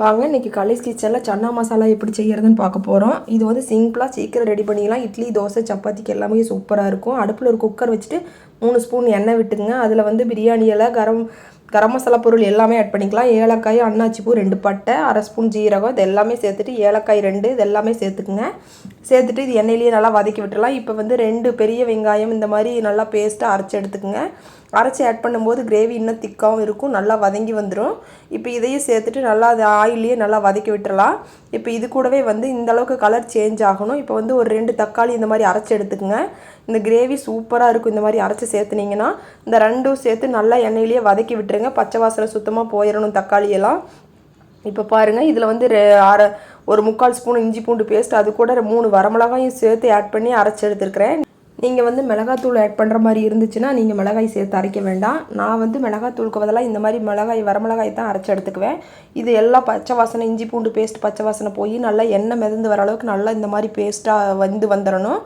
வாங்க இன்றைக்கி கலீஸ் கிச்சனில் சன்னா மசாலா எப்படி செய்கிறதுன்னு பார்க்க போகிறோம் இது வந்து சிம்பிளாக சீக்கிரம் ரெடி பண்ணிக்கலாம். இட்லி தோசை சப்பாத்திக்கு எல்லாமே சூப்பராக இருக்கும். அடுப்பில் ஒரு குக்கர் வச்சுட்டு மூணு ஸ்பூன் எண்ணெய் விட்டுங்க அதில் வந்து பிரியாணி இலை கரம் கரம் மசாலா பொருள் எல்லாமே ஆட் பண்ணிக்கலாம். ஏலக்காய் அன்னாச்சி பூ ரெண்டு பட்டை அரை ஸ்பூன் ஜீரகம் இது எல்லாமே சேர்த்துட்டு ஏலக்காய் ரெண்டு இது எல்லாமே சேர்த்துக்குங்க. சேர்த்துட்டு இது எண்ணெயிலேயே நல்லா வதக்கி விட்டுலாம் இப்போ வந்து ரெண்டு பெரிய வெங்காயம் இந்த மாதிரி நல்லா பேஸ்ட்டாக அரைச்சி எடுத்துக்குங்க. அரைச்சி ஆட் பண்ணும்போது கிரேவி இன்னும் திக்காகவும் இருக்கும் நல்லா வதங்கி வந்துடும் இப்போ இதையும் சேர்த்துட்டு நல்லா அது ஆயிலே நல்லா வதக்கி விட்டுறலாம். இப்போ இது கூடவே வந்து இந்த அளவுக்கு கலர் சேஞ்ச் ஆகணும். இப்போ வந்து ஒரு ரெண்டு தக்காளி இந்த மாதிரி அரைச்சி எடுத்துக்கோங்க. இந்த கிரேவி சூப்பராக இருக்கும் இந்த மாதிரி அரைச்சி சேர்த்துனீங்கன்னா இந்த ரெண்டும் சேர்த்து நல்லா எண்ணெயிலேயே வதக்கி விட்டுருங்க. பச்சை வாசனை சுத்தமாக போயிடணும் தக்காளியெல்லாம் இப்போ பாருங்கள் இதில் வந்து ரெ- அரை ஒரு முக்கால் ஸ்பூன் இஞ்சி பூண்டு பேஸ்ட் அது கூட மூணு வரமிளகாயும் சேர்த்து ஆட் பண்ணி அரைச்சி எடுத்துருக்கிறேன். நீங்கள் வந்து மிளகாத்தூள் ஆட் பண்ணுற மாதிரி இருந்துச்சுன்னா நீங்கள் மிளகாய் சேர்த்து அரைக்க வேண்டாம். நான் வந்து மிளகாத்தூளுக்கு பதிலாக இந்த மாதிரி மிளகாய் வரமிளகாய் தான் அரைச்சி எடுத்துக்குவேன். இது எல்லாம் பச்சை வாசனை இஞ்சி பூண்டு பேஸ்ட் பச்சை வாசனை போய் நல்லா எண்ணெய் மிதந்து வர அளவுக்கு நல்லா இந்த மாதிரி பேஸ்ட்டாக வந்து வந்துடணும்.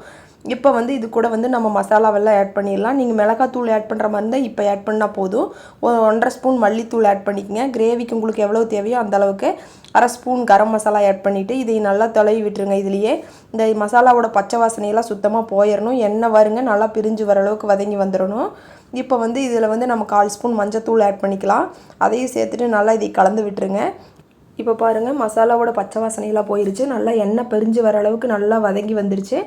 இப்போ வந்து இது கூட வந்து நம்ம மசாலாவெல்லாம் ஆட் பண்ணிடலாம். நீங்கள் மிளகாத்தூள் ஆட் பண்ணுற மாதிரி இருந்தால் இப்போ ஆட் பண்ணால் போதும். ஒரு ஒன்றரை ஸ்பூன் மல்லித்தூள் ஆட் பண்ணிக்கங்க. கிரேவிக்கு உங்களுக்கு எவ்வளோ தேவையோ அந்தளவுக்கு அரை ஸ்பூன் கரம் மசாலா ஆட் பண்ணிவிட்டு இதை நல்லா தொலைவி விட்டுருங்க இதுலேயே. இந்த மசாலாவோட பச்சை வாசனையெல்லாம் சுத்தமாக போயிடணும் எண்ணெய் வருங்க நல்லா பிரிஞ்சு வர அளவுக்கு வதங்கி வந்துடணும் இப்போ வந்து இதில் வந்து நம்ம கால் ஸ்பூன் மஞ்சத்தூள் ஆட் பண்ணிக்கலாம். அதையும் சேர்த்துட்டு நல்லா இதை கலந்து விட்டுருங்க. இப்போ பாருங்கள் மசாலாவோட பச்சை வாசனையெல்லாம் போயிருச்சு. நல்லா எண்ணெய் பெரிஞ்சு வர அளவுக்கு நல்லா வதங்கி வந்துருச்சு.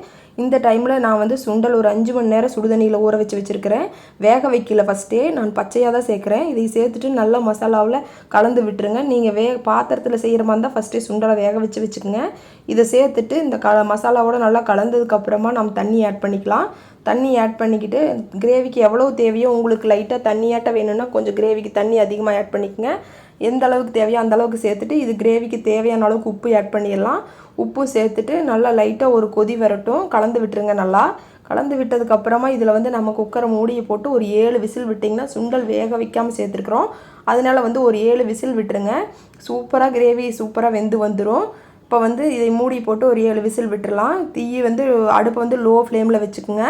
இந்த டைமில் நான் வந்து சுண்டல் ஒரு அஞ்சு மணி நேரம் சுடுதண்ணியில் ஊற வச்சு வச்சுருக்கிறேன். வேக வைக்கல ஃபஸ்ட்டே நான் பச்சையாக தான் சேர்க்குறேன். இதை சேர்த்துட்டு நல்லா மசாலாவில் கலந்து விட்டுருங்க. நீங்கள் வே பாத்திரத்தில் செய்கிற மாதிரி இருந்தால் ஃபஸ்ட்டே சுண்டலை வேக வச்சு வச்சுக்கோங்க. இதை சேர்த்துட்டு இந்த க மசாலாவோட நல்லா கலந்ததுக்கப்புறமா நம்ம தண்ணி ஆட் பண்ணிக்கலாம். தண்ணி ஆட் பண்ணிக்கிட்டு கிரேவிக்கு எவ்வளோ தேவையோ உங்களுக்கு லைட்டாக தண்ணியாட்ட வேணும்னா கொஞ்சம் கிரேவிக்கு தண்ணி அதிகமாக ஆட் பண்ணிக்கங்க. எந்த அளவுக்கு தேவையோ அந்த அளவுக்கு சேர்த்துட்டு இது கிரேவிக்கு தேவையான அளவுக்கு உப்பு ஆட் பண்ணிடலாம். உப்பும் சேர்த்துட்டு நல்லா லைட்டாக ஒரு கொதி வரட்டும். கலந்து விட்டுருங்க நல்லா. கலந்து விட்டதுக்கப்புறமா இதில் வந்து நம்ம குக்கரை மூடியை போட்டு ஒரு ஏழு விசில் விட்டிங்கன்னா சுண்டல் வேக வைக்காமல் சேர்த்துருக்குறோம். அதனால வந்து ஒரு ஏழு விசில் விட்டுருங்க. சூப்பராக கிரேவி சூப்பராக வெந்து வந்துடும் இப்போ வந்து இதை மூடி போட்டு ஒரு ஏழு விசில் விட்டுடலாம் தீ வந்து அடுப்பை வந்து லோ ஃப்ளேமில் வச்சுக்கோங்க.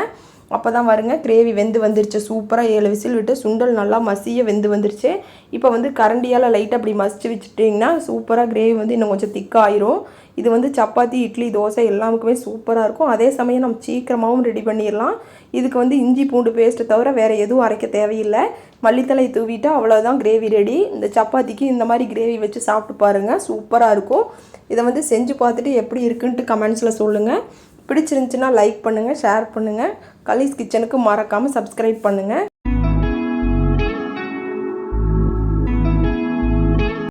அப்போ தான் வருங்க கிரேவி வெந்து வந்துருச்சு. சூப்பராக ஏழு விசில் விட்டு சுண்டல் நல்லா மசிய வெந்து வந்துருச்சு. இப்போ வந்து கரண்டியால் லைட்டாக அப்படி மசிச்சு வச்சுட்டிங்கன்னா சூப்பராக கிரேவி வந்து இன்னும் கொஞ்சம் திக்காயிரும் இது வந்து சப்பாத்தி இட்லி தோசை எல்லாமுக்குமே சூப்பராக இருக்கும். அதே சமயம் நம்ம சீக்கிரமாகவும் ரெடி பண்ணிடலாம். இதுக்கு வந்து இஞ்சி பூண்டு பேஸ்ட்டை தவிர வேறு எதுவும் அரைக்க தேவையில்லை. மல்லித்தலை தூவிட்டு அவ்வளோதான் கிரேவி ரெடி இந்த சப்பாத்திக்கு இந்த மாதிரி கிரேவி வச்சு சாப்பிட்டு பாருங்கள் சூப்பராக இருக்கும். இதை வந்து செஞ்சு பார்த்துட்டு எப்படி இருக்குன்ட்டு கமெண்ட்ஸில் சொல்லுங்கள் பிடிச்சிருந்துச்சுன்னா லைக் பண்ணுங்கள் ஷேர் பண்ணுங்கள் கலீஸ் கிச்சனுக்கு மறக்காமல் சப்ஸ்கிரைப் பண்ணுங்கள்